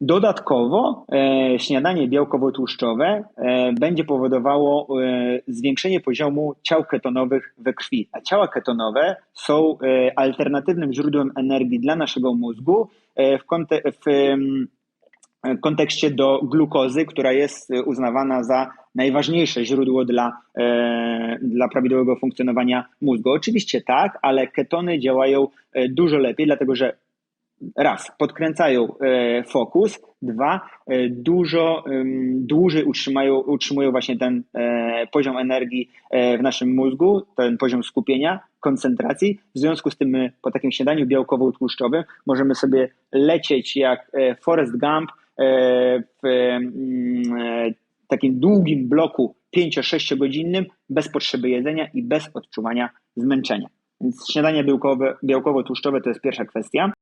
Dodatkowo e, śniadanie białkowo-tłuszczowe e, będzie powodowało e, zwiększenie poziomu ciał ketonowych we krwi. A ciała ketonowe są e, alternatywnym źródłem energii dla naszego mózgu e, w, w kontekście do glukozy, która jest uznawana za najważniejsze źródło dla, e, dla prawidłowego funkcjonowania mózgu. Oczywiście tak, ale ketony działają e, dużo lepiej, dlatego że raz, podkręcają e, fokus, dwa, e, dużo dłużej utrzymają, utrzymują właśnie ten e, poziom energii w naszym mózgu, ten poziom skupienia, koncentracji. W związku z tym my po takim śniadaniu białkowo-tłuszczowym możemy sobie lecieć jak Forrest Gump w takim długim bloku 5-6 godzinnym bez potrzeby jedzenia i bez odczuwania zmęczenia. Więc śniadanie białkowe, białkowo-tłuszczowe to jest pierwsza kwestia.